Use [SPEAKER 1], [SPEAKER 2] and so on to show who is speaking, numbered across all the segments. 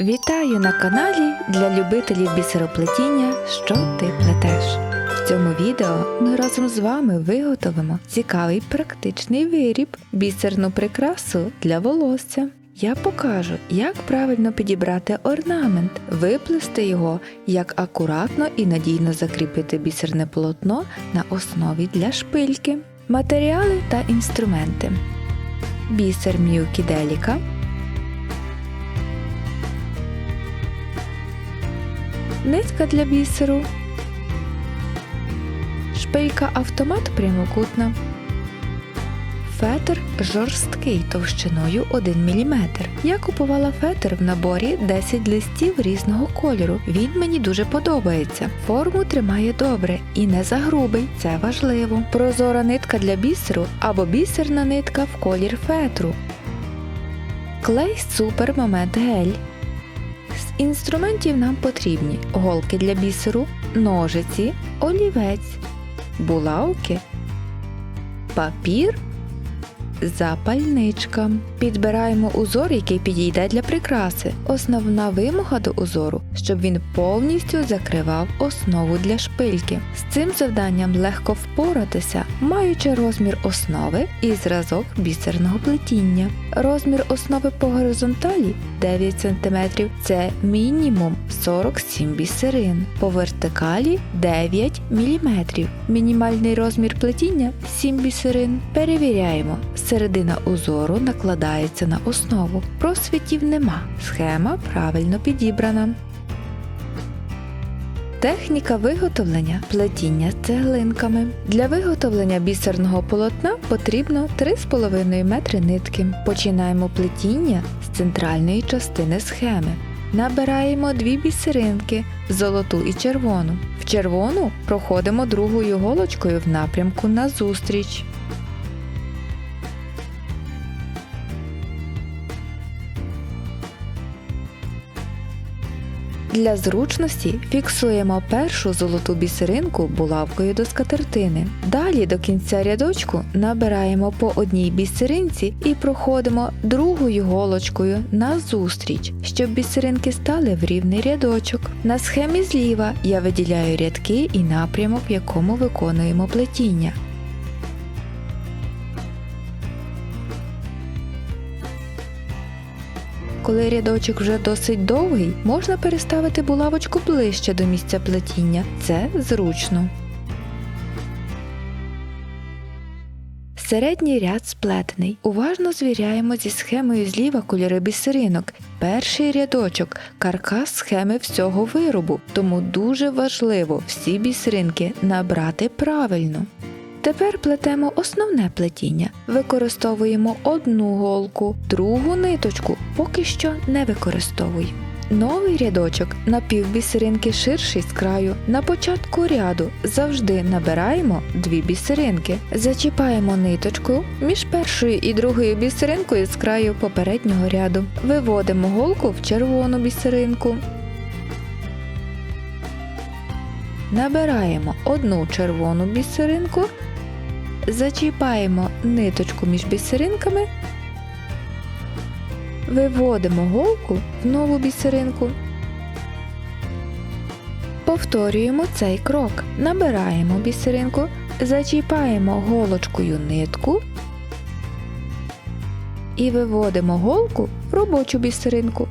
[SPEAKER 1] Вітаю на каналі для любителів бісероплетіння Що ти плетеш. В цьому відео ми разом з вами виготовимо цікавий практичний виріб, бісерну прикрасу для волосся. Я покажу, як правильно підібрати орнамент, виплести його, як акуратно і надійно закріпити бісерне полотно на основі для шпильки. Матеріали та інструменти. Бісер М'юкі Деліка, нитка для бісеру, шпилька автомат прямокутна, фетр жорсткий товщиною 1 мм. Я купувала фетр в наборі 10 листів різного кольору. Він мені дуже подобається. Форму тримає добре і не загрубий, це важливо. Прозора нитка для бісеру або бісерна нитка в колір фетру. Клей Супер Момент Гель. Інструментів нам потрібні голки для бісеру, ножиці, олівець, булавки, папір, запальничка. Підбираємо узор, який підійде для прикраси. Основна вимога до узору, щоб він повністю закривав основу для шпильки. З цим завданням легко впоратися, маючи розмір основи і зразок бісерного плетіння. Розмір основи по горизонталі 9 см це мінімум 47 бісерин, по вертикалі 9 мм. Мінімальний розмір плетіння 7 бісерин. Перевіряємо, середина узору накладається на основу. Просвітів нема. Схема правильно підібрана. Техніка виготовлення плетіння цеглинками. Для виготовлення бісерного полотна потрібно 3,5 метри нитки. Починаємо плетіння з центральної частини схеми. Набираємо дві бісеринки золоту і червону. В червону проходимо другою голочкою в напрямку назустріч. Для зручності фіксуємо першу золоту бісеринку булавкою до скатертини. Далі до кінця рядочку набираємо по одній бісеринці і проходимо другою голочкою назустріч, щоб бісеринки стали в рівний рядочок. На схемі зліва я виділяю рядки і напрямок, в якому виконуємо плетіння. Коли рядочок вже досить довгий, можна переставити булавочку ближче до місця плетіння. Це зручно. Середній ряд сплетений. Уважно звіряємо зі схемою зліва кольори бісеринок. Перший рядочок каркас схеми всього виробу, тому дуже важливо всі бісеринки набрати правильно. Тепер плетемо основне плетіння. Використовуємо одну голку, другу ниточку поки що не використовуй. Новий рядочок на півбісеринки ширший з краю. На початку ряду завжди набираємо дві бісеринки. Зачіпаємо ниточку між першою і другою бісеринкою з краю попереднього ряду. Виводимо голку в червону бісеринку. Набираємо одну червону бісеринку Зачіпаємо ниточку між бісеринками, виводимо голку в нову бісеринку. Повторюємо цей крок. Набираємо бісеринку, зачіпаємо голочкою нитку і виводимо голку в робочу бісеринку.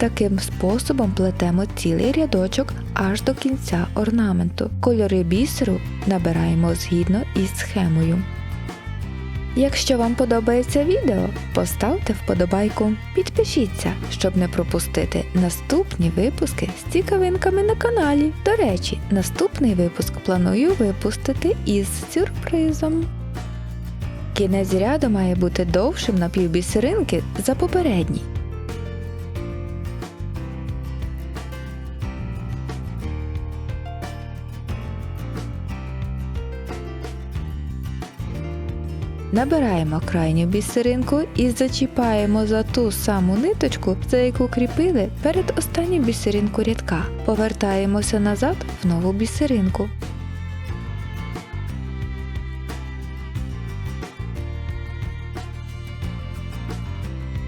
[SPEAKER 1] Таким способом плетемо цілий рядочок аж до кінця орнаменту. Кольори бісеру набираємо згідно із схемою. Якщо вам подобається відео, поставте вподобайку, підпишіться, щоб не пропустити наступні випуски з цікавинками на каналі. До речі, наступний випуск планую випустити із сюрпризом. Кінець ряду має бути довшим на півбісеринки за попередній. Набираємо крайню бісеринку і зачіпаємо за ту саму ниточку, за яку кріпили перед останню бісеринку рядка. Повертаємося назад в нову бісеринку.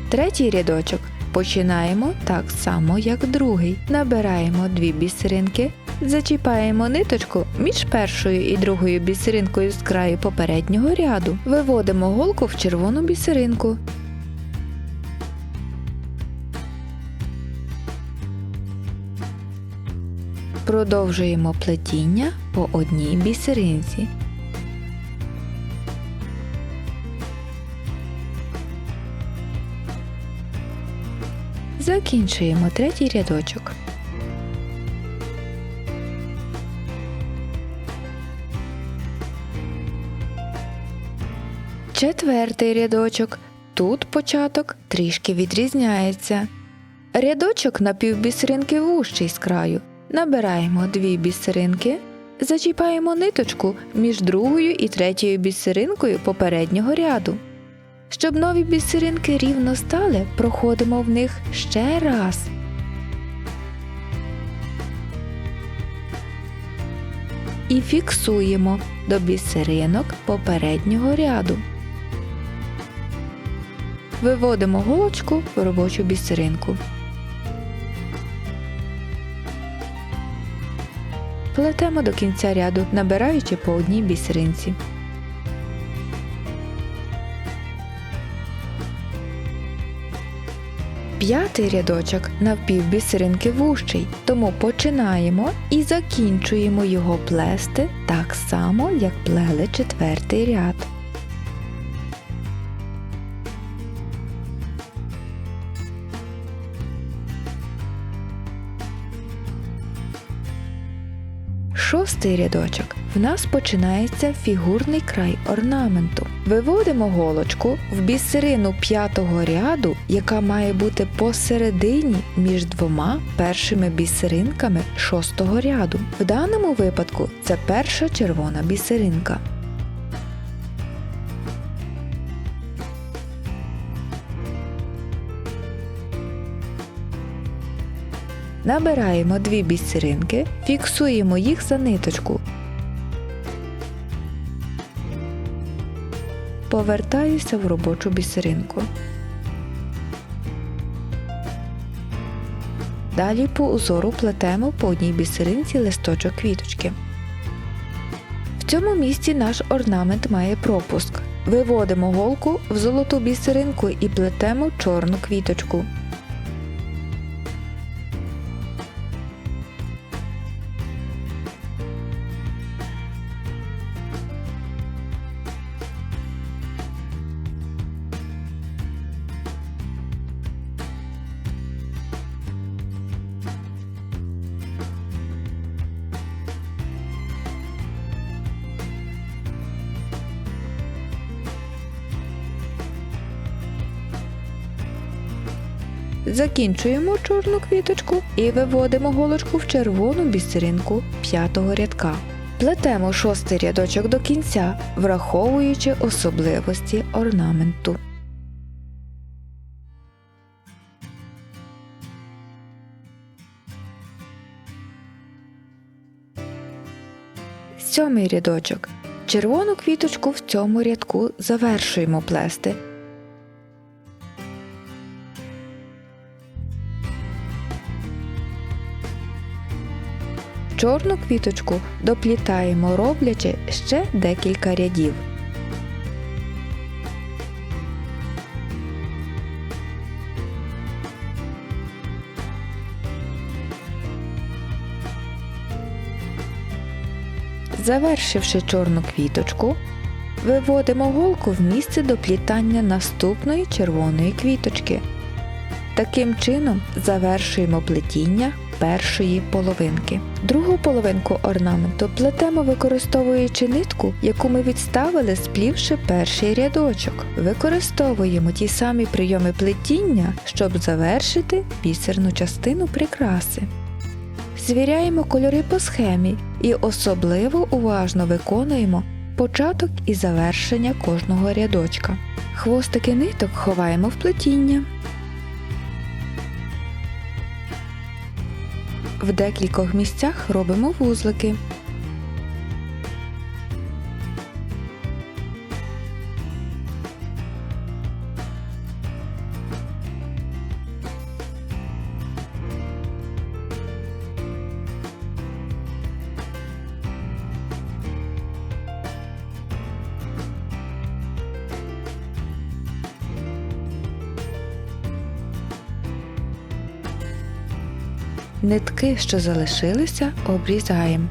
[SPEAKER 1] Третій рядочок Починаємо так само, як другий. Набираємо дві бісеринки, зачіпаємо ниточку між першою і другою бісеринкою з краю попереднього ряду. Виводимо голку в червону бісеринку. Продовжуємо плетіння по одній бісеринці. Закінчуємо третій рядочок. Четвертий рядочок. Тут початок трішки відрізняється. Рядочок на півбісеринки вущий з краю. Набираємо дві бісеринки, зачіпаємо ниточку між другою і третьою бісеринкою попереднього ряду. Щоб нові бісеринки рівно стали, проходимо в них ще раз. І фіксуємо до бісеринок попереднього ряду. Виводимо голочку в робочу бісеринку. Плетемо до кінця ряду, набираючи по одній бісеринці. П'ятий рядочок навпівбісеринки вущий, тому починаємо і закінчуємо його плести так само, як плели четвертий ряд. Шостий рядочок. В нас починається фігурний край орнаменту. Виводимо голочку в бісерину п'ятого ряду, яка має бути посередині між двома першими бісеринками шостого ряду. В даному випадку це перша червона бісеринка. Набираємо дві бісеринки, фіксуємо їх за ниточку. Повертаюся в робочу бісеринку. Далі по узору плетемо по одній бісеринці листочок квіточки. В цьому місці наш орнамент має пропуск. Виводимо голку в золоту бісеринку і плетемо чорну квіточку. Закінчуємо чорну квіточку і виводимо голочку в червону бісеринку п'ятого рядка. Плетемо шостий рядочок до кінця, враховуючи особливості орнаменту. Сьомий рядочок. Червону квіточку в цьому рядку завершуємо плести. Чорну квіточку доплітаємо роблячи ще декілька рядів. Завершивши чорну квіточку, виводимо голку в місце доплітання наступної червоної квіточки. Таким чином завершуємо плетіння першої половинки. Другу половинку орнаменту плетемо використовуючи нитку, яку ми відставили, сплівши перший рядочок. Використовуємо ті самі прийоми плетіння, щоб завершити бісерну частину прикраси. Звіряємо кольори по схемі і особливо уважно виконуємо початок і завершення кожного рядочка. Хвостики ниток ховаємо в плетіння. В декількох місцях робимо вузлики. Нитки, що залишилися, обрізаємо.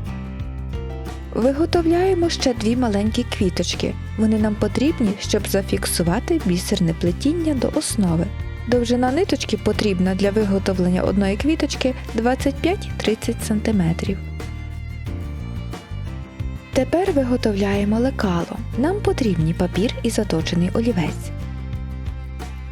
[SPEAKER 1] Виготовляємо ще дві маленькі квіточки. Вони нам потрібні, щоб зафіксувати бісерне плетіння до основи. Довжина ниточки потрібна для виготовлення одної квіточки 25-30 см. Тепер виготовляємо лекало. Нам потрібні папір і заточений олівець.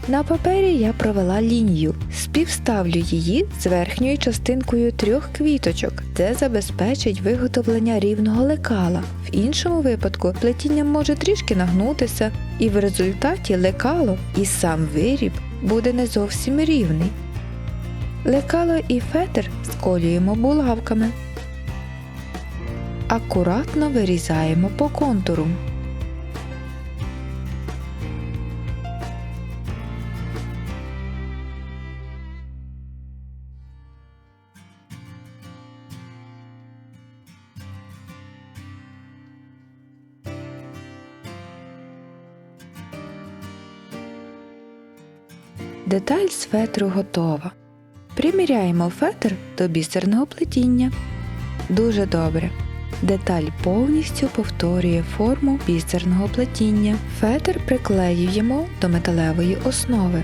[SPEAKER 1] На папері я провела лінію, співставлю її з верхньою частинкою трьох квіточок. Це забезпечить виготовлення рівного лекала. В іншому випадку плетіння може трішки нагнутися, і в результаті лекало і сам виріб буде не зовсім рівний. Лекало і фетр сколюємо булавками. Акуратно вирізаємо по контуру. Деталь з фетру готова. Приміряємо фетр до бісерного плетіння. Дуже добре. Деталь повністю повторює форму бісерного плетіння. Фетр приклеюємо до металевої основи.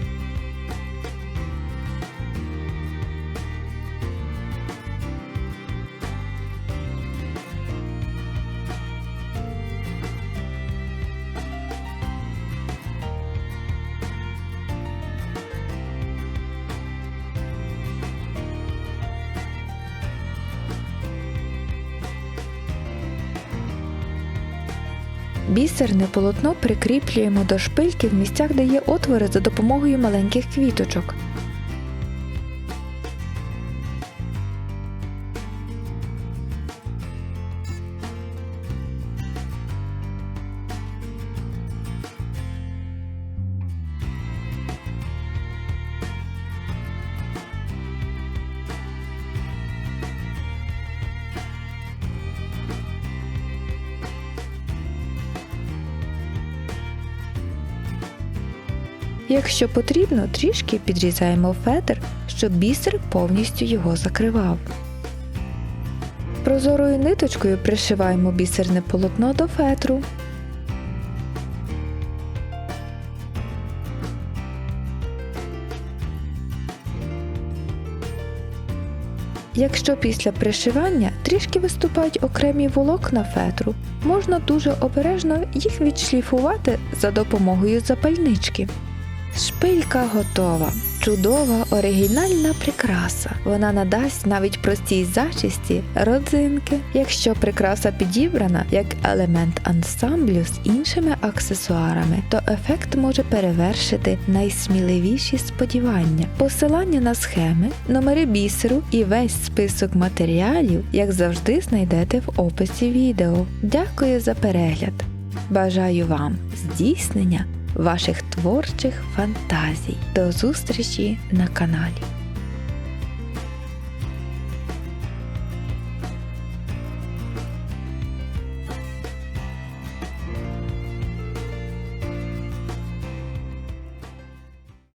[SPEAKER 1] Бісерне полотно прикріплюємо до шпильки в місцях, де є отвори за допомогою маленьких квіточок. Якщо потрібно, трішки підрізаємо фетр, щоб бісер повністю його закривав. Прозорою ниточкою пришиваємо бісерне полотно до фетру. Якщо після пришивання трішки виступають окремі волокна фетру, можна дуже обережно їх відшліфувати за допомогою запальнички. Шпилька готова. Чудова оригінальна прикраса. Вона надасть навіть простій зачісті родзинки. Якщо прикраса підібрана як елемент ансамблю з іншими аксесуарами, то ефект може перевершити найсміливіші сподівання. Посилання на схеми, номери бісеру і весь список матеріалів, як завжди, знайдете в описі відео. Дякую за перегляд! Бажаю вам здійснення ваших творчих фантазій. До зустрічі на каналі.